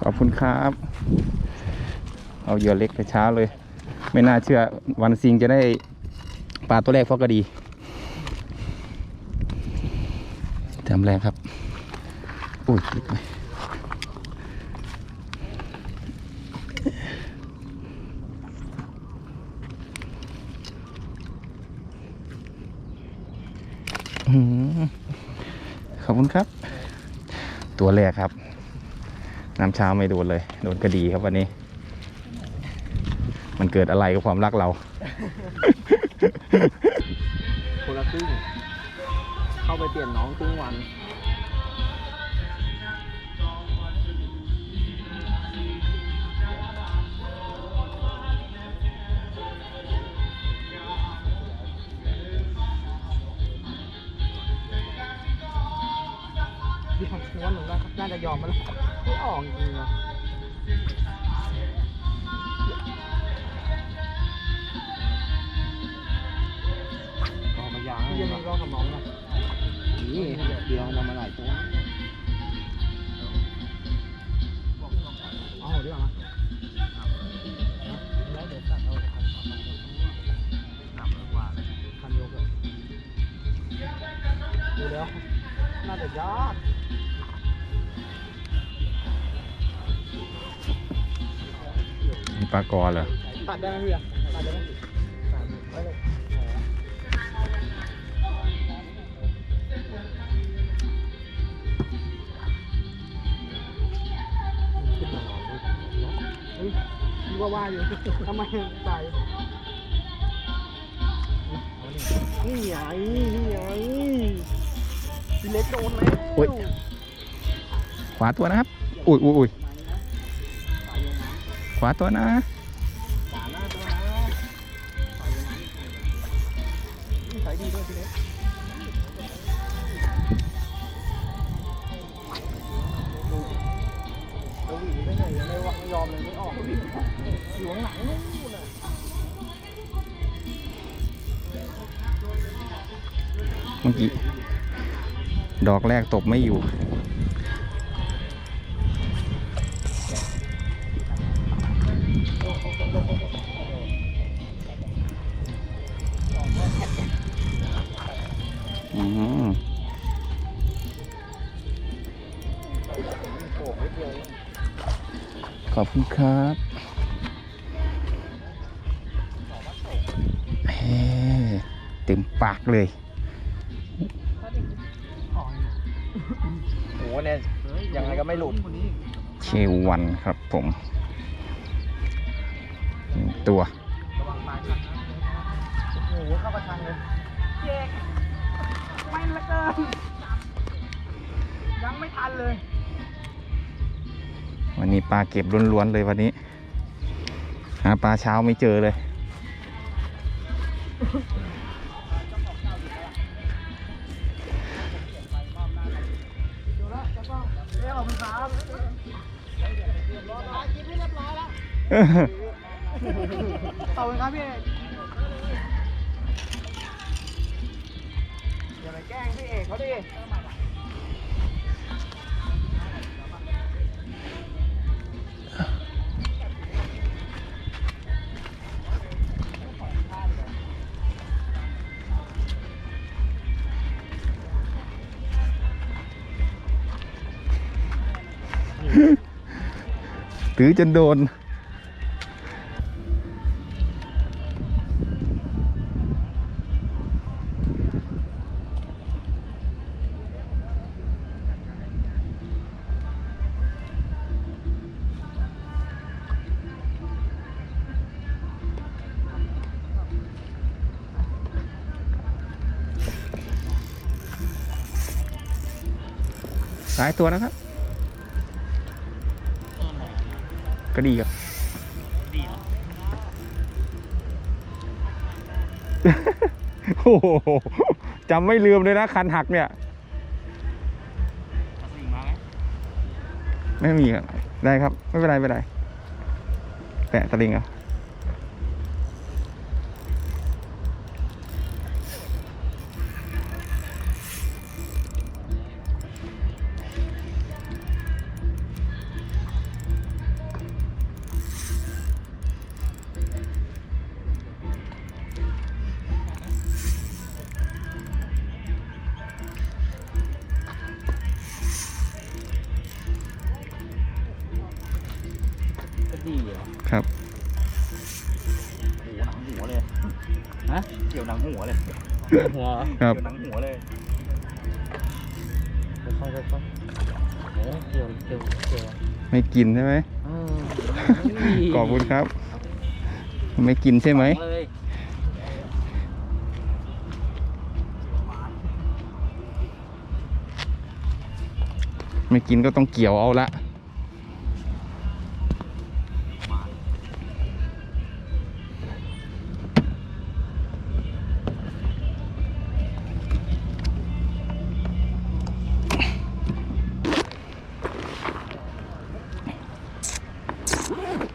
ขอบคุณครับ เอาเหยื่อเล็กแต่เช้าเลย ไม่น่าเชื่อวันซิงจะได้ปลาตัวแรกเพราะกระดีทำแรงครับ อุ้ยลึกไปขอบคุณครับ ตัวแรกครับ น้ำเช้าไม่โดนเลย โดนกระดีครับวันนี้ มันเกิดอะไรกับความรักเรา คนละครึ่ง เข้าไปเปลี่ยนน้องครึ่งวันที่ผมคิดว่าหนูว่าน่าจะยอมมันไม่ ออกจริงๆอะออกมายางพี่ยังมีรองกับน้องนะนี่เดี๋ยวเรามาหลายตัวเอาดีกว่าแล้วเดี๋ยวตัดเอาคันคันโยกดูแล้วน่าจะยาก มีปลากอเหรอตัดได้ไหมพี่อะตัดได้ไหมตัดได้เลยขึ้นมาหน่อยเฮ้ยคิดว่าว่าอยู่ทำไมใส่นี่ไงนี่ไงพี่เล็กโดนแล้วอุ๊ยขวาตัวนะครับ อุ้ยอุ้ยอุ้ย ขวาตัวนะตัวนะใส่ดีด้วยพี่เล็กเราหวีไม่ไหนยังไม่ว่าไม่ยอมเลยไม่ออกอยู่ข้างหลังนู่นน่ะเมื่อกี้ ดอกแรกตบไม่อยู่ อบคุณครับเฮ้เต็มปากเลยโหเนี่ยยังไงก็ไม่หลุดเชวันครับผมหนึ่งตัวระวังปลายคันนะโอ้โหเข้ากระชังเลยเจ๊กไม่ละเกินยังไม่ทันเลย วันนี้ปลาเก็บล้วนๆเลยวันนี้ หาปลาเช้าไม่เจอเลยเดี๋ยวละจะต้องออกเป็นสามเรียบร้อยแล้วขอบคุณครับพี่เอกอย่าไปแกล้งพี่เอกเขาดิ ถือจนโดน หลายตัวนะครับ ก็ดีครับดีเหรอโอ้โหจำไม่ลืมเลยนะ คันหักเนี่ยสิ่งมาไหมไม่มีครับ ได้ครับ ไม่เป็นไรไม่เป็นไรแปะสลิงเอา สี่เหรอครับโอ้โหหนังหัวเลยฮะเกี่ยวหนังหัวเลยหัวครับเกี่ยวหนังหัวเลยค่อยๆค่อยๆเออเกี่ยวเกี่ยวเกี่ยวไม่กินใช่ไหมเออขอบคุณครับ ไม่กินใช่ไหมเลยไม่กินก็ต้องเกี่ยวเอาละ Woo!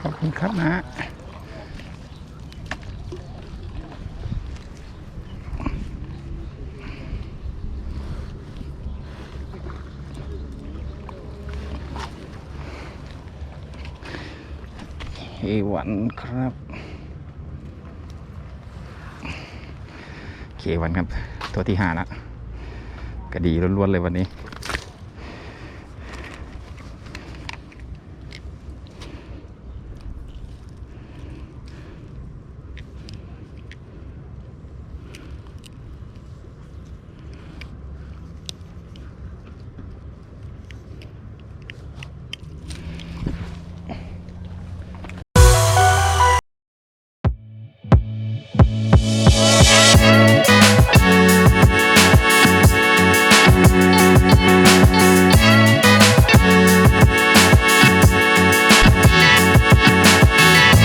ขอบคุณครับนะเอวันครับเควันครับ ตัวที่ห้าละกระดีล้วนๆเลยวันนี้